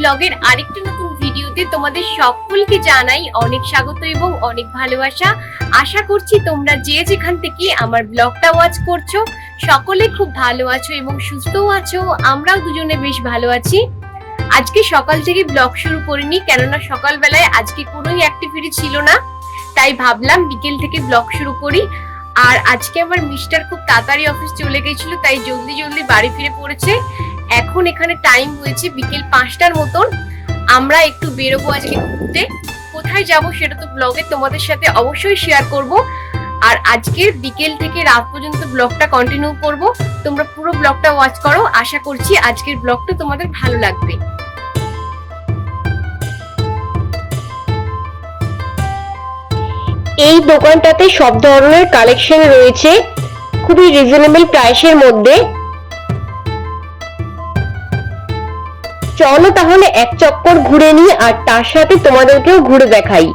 ব্লগের আরেকটি নতুন ভিডিওতে তোমাদের সকলকে জানাই অনেক স্বাগত এবং অনেক ভালোবাসা। আশা করছি তোমরা যে যেখান থেকে আমার ব্লগটা ওয়াচ করছ, সকলে খুব ভালো আছো এবং সুস্থও আছো, আমরাও দুজনে বেশ ভালো আছি। আজকে সকাল থেকে ব্লগ শুরু করিনি, কেননা সকালবেলায় আজকে কোনোই অ্যাক্টিভিটি ছিল না, তাই ভাবলাম বিকেল থেকে ব্লগ শুরু করি। আর আজকে আমার মিস্টার খুব তাড়াতাড়ি অফিস চলে গেছিল, তাই জলদি জলদি বাড়ি ফিরে পড়েছে। এখন এখানে টাইম হয়েছে বিকেল পাঁচটার মতন। আমরা একটু বেরোবো আজকে ঘুরতে। কোথায় যাব সেটা তো ব্লগে তোমাদের সাথে অবশ্যই শেয়ার করব। আর আজকের বিকেল থেকে রাত পর্যন্ত ব্লগটা কন্টিনিউ করব। তোমরা পুরো ব্লগটা ওয়াচ করো। আশা করছি আজকের ব্লগটা তোমাদের ভালো লাগবে। এই দোকানটাতে সব ধরনের কালেকশন রয়েছে। খুবই রিজনেবল প্রাইসের মধ্যে। চলো তাহলে এক চক্কর ঘুরে নিই আর তার সাথে তোমাদেরকেও ঘুরে দেখাই।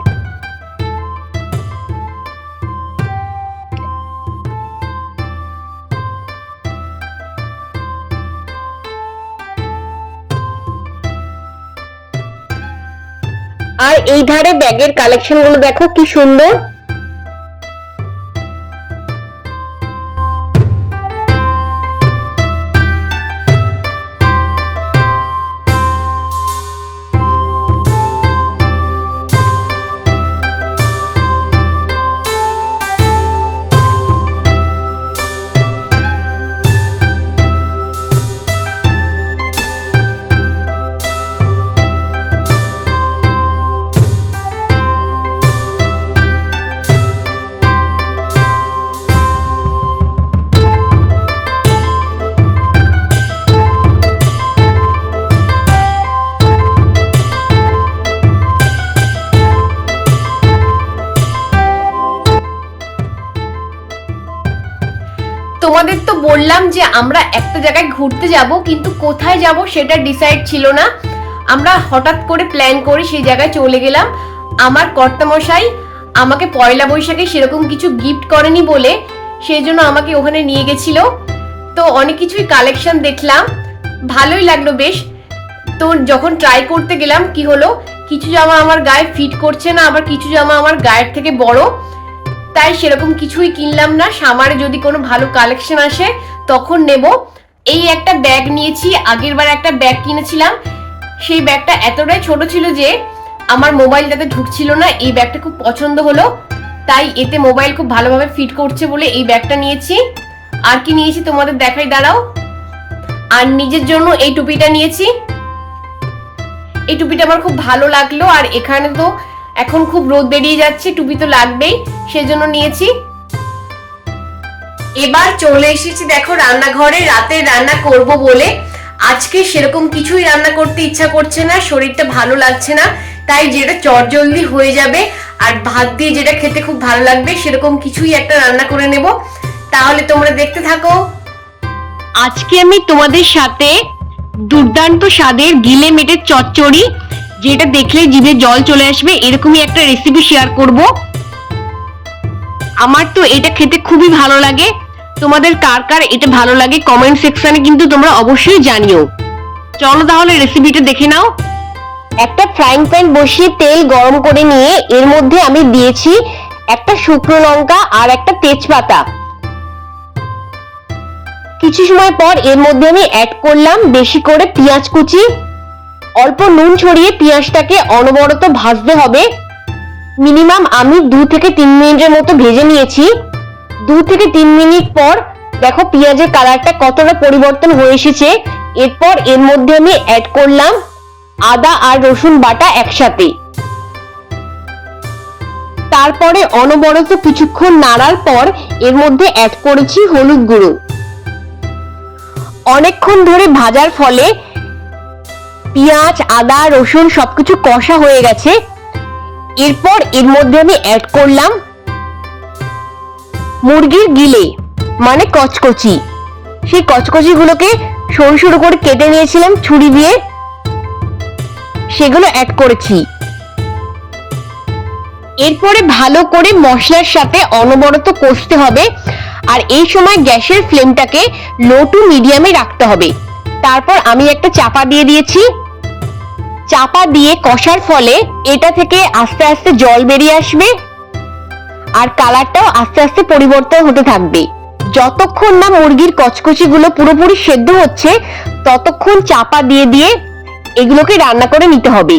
আর এই ধারে ব্যাগের কালেকশনগুলো দেখো কি সুন্দর। বললাম যে আমরা একটা জায়গায় ঘুরতে যাব, কিন্তু কোথায় যাব সেটা ডিসাইড ছিল না। আমরা হঠাৎ করে প্ল্যান করে সেই জায়গায় চলে গেলাম। আমার কর্তামশাই আমাকে পয়লা বৈশাখে সেরকম কিছু গিফট করেনি বলে সেই জন্য আমাকে ওখানে নিয়ে গেছিল। তো অনেক কিছুই কালেকশন দেখলাম। ভালোই লাগল বেশ। তো যখন ট্রাই করতে গেলাম, কি হলো? কিছু জামা আমার গায়ে ফিট করছে না, আবার কিছু জামা আমার গায়ের থেকে বড়। তাই সেরকম কিছুই কিনলাম না। সামারে যদি কোনো ভালো কালেকশন আসে, তখন নেব। এই একটা ব্যাগ নিয়েছি, আগের বার একটা ব্যাগ কিনেছিলাম। সেই ব্যাগটা এতটাই ছোট ছিল যে, আমার মোবাইল মোবাইলটাতে ঢুকছিল না। এই ব্যাগটা খুব পছন্দ হলো। তাই এতে মোবাইল খুব ভালোভাবে ফিট করছে বলে এই ব্যাগটা নিয়েছি। আর কি নিয়েছি তোমাদের দেখাই, দাঁড়াও। আর নিজের জন্য এই টুপিটা নিয়েছি। এই টুপিটা আমার খুব ভালো লাগল। আর এখানে তো এখন খুব রোদ বেরিয়ে যাচ্ছে, টুপি তো লাগবেই, সেজন্য নিয়েছি। এবার চলে এসেছি, দেখো রান্নাঘরে রাতে রান্না করব বলে। আজকে সেরকম কিছুই রান্না করতে ইচ্ছা করছে না, শরীরটা ভালো লাগছে না, তাই যেটা চটজলদি হয়ে যাবে আর ভাত দিয়ে যেটা খেতে খুব ভালো লাগবে, সেরকম কিছুই একটা রান্না করে নেব। তাহলে তোমরা দেখতে থাকো। আজকে আমি তোমাদের সাথে দুর্দান্ত স্বাদের গিলে মেটের চচ্চড়ি যেটা দেখলে জিভে জল চলে আসবে, এরকমই একটা রেসিপি শেয়ার করব। আমার তো এটা খেতে খুবই ভালো লাগে। তোমাদের কার কার এটা ভালো লাগে কমেন্ট সেকশনে কিন্তু তোমরা অবশ্যই জানিও। চলো তাহলে রেসিপিটা দেখে নাও। একটা ফ্রাইং প্যান বসিয়ে তেল গরম করে নিয়ে এর মধ্যে আমি দিয়েছি একটা শুকনো লঙ্কা আর একটা তেজপাতা। কিছু সময় পর এর মধ্যে আমি অ্যাড করলাম বেশি করে পেঁয়াজ কুচি অল্প নুন ছড়িয়ে পেঁয়াজটাকে অনবরত ভাজতে হবে। মিনিমাম আমি দু থেকে তিন মিনিটের মতো ভেজে নিয়েছি। দু থেকে তিন মিনিট পর দেখো পেঁয়াজের কালারটা কতটা পরিবর্তন হয়ে এসেছে। এরপর এর মধ্যে আমি অ্যাড করলাম আদা আর রসুন বাটা একসাথে। তারপরে অনবরত কিছুক্ষণ নাড়ার পর এর মধ্যে অ্যাড করেছি হলুদ গুঁড়ো। অনেকক্ষণ ধরে ভাজার ফলে পেঁয়াজ, আদা, রসুন সবকিছু কষা হয়ে গেছে। এরপর এর মধ্যে আমি অ্যাড করলাম মুরগির গিলে মানে কচকচি। সেই কচকচি গুলোকে সরু সরু করে কেটে নিয়েছিলাম ছুরি দিয়ে। সেগুলো অ্যাড করেছি। এরপরে ভালো করে মশলার সাথে অনবরত কষতে হবে। আর এই সময় গ্যাসের ফ্লেমটাকে লো টু মিডিয়ামে রাখতে হবে। তারপর আমি একটা চাপা দিয়ে দিয়েছি। চাপা দিয়ে কষার ফলে এটা থেকে আস্তে আস্তে জল বেরিয়ে আসবে আর কালারটাও আস্তে আস্তে পরিবর্তন হতে থাকবে। যতক্ষণ না মুরগির কচকচিগুলো পুরোপুরি সেদ্ধ হচ্ছে, ততক্ষণ চাপা দিয়ে দিয়ে এগুলোকে রান্না করে নিতে হবে।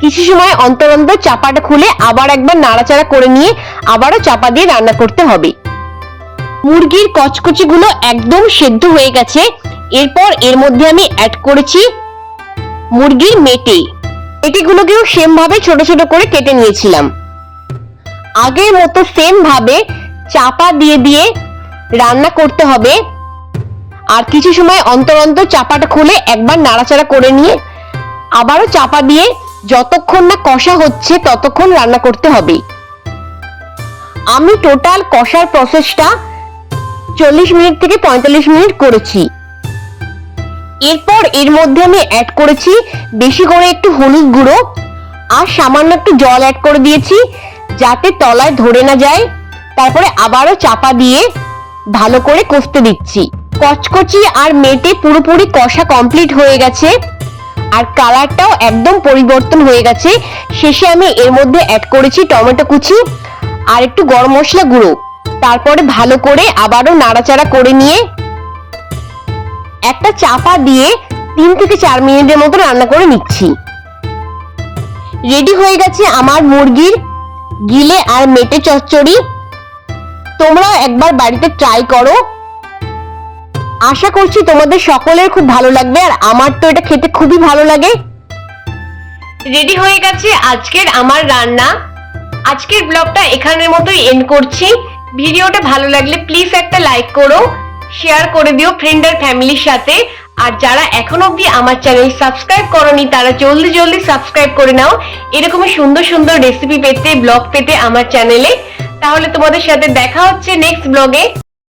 কিছু সময় অন্তর অন্তর চাপাটা খুলে আবার একবার নাড়াচাড়া করে নিয়ে আবারও চাপা দিয়ে রান্না করতে হবে। মুরগির কচকচিগুলো একদম সেদ্ধ হয়ে গেছে। এরপর এর মধ্যে আমি অ্যাড করেছি মুরগির মেটে। এটিগুলোকেও সেম ভাবে ছোট ছোট করে কেটে নিয়েছিলাম। আগের মতো সেম ভাবে চাপা দিয়ে দিয়ে রান্না করতে হবে। আর কিছু সময় অন্তর অন্তর চাপাটা খুলে একবার নাড়াচাড়া করে নিয়ে আবারও চাপা দিয়ে যতক্ষণ না কষা হচ্ছে ততক্ষণ রান্না করতে হবে। আমি টোটাল কষার প্রসেসটা চল্লিশ মিনিট থেকে পঁয়তাল্লিশ মিনিট করেছি। এরপর এর মধ্যে আমি অ্যাড করেছি বেশি করে একটু হলুদ গুঁড়ো আর সামান্য একটু জল অ্যাড করে দিয়েছি যাতে তলায় ধরে না যায়। তারপরে আবারও চাপা দিয়ে ভালো করে কষতে দিচ্ছি। কচকচি আর মেটে পুরোপুরি কষা কমপ্লিট হয়ে গেছে। আর কালারটাও একদম পরিবর্তন হয়ে গেছে। শেষে আমি এর মধ্যে অ্যাড করেছি টমেটো কুচি আর একটু গরম মশলা গুঁড়ো। তারপরে ভালো করে আবারও নাড়াচাড়া করে নিয়ে একটা চাপা দিয়ে তিন থেকে চার মিনিটের মতো রান্না করে নিচ্ছি। রেডি হয়ে গেছে আমার মুরগির গিলে আর মেটে চচ্চড়ি। তোমরা একবার বাড়িতে ট্রাই করো। আশা করছি তোমাদের সকলের খুব ভালো লাগবে আর আমার তো এটা খেতে খুবই ভালো লাগে। রেডি হয়ে গেছে আজকের আমার রান্না। আজকের ব্লগটা এখানের মতোই এন্ড করছি। ভিডিওটা ভালো লাগলে প্লিজ একটা লাইক করো। শেয়ার করে দিও ফ্রেন্ড আর ফ্যামিলির সাথে। আর যারা এখন অব্দি আমার চ্যানেল সাবস্ক্রাইব করনি, তারা জলদি জলদি সাবস্ক্রাইব করে নাও। এরকম সুন্দর সুন্দর রেসিপি পেতে ব্লগ পেতে আমার চ্যানেলে তাহলে তোমাদের সাথে দেখা হচ্ছে নেক্সট ব্লগে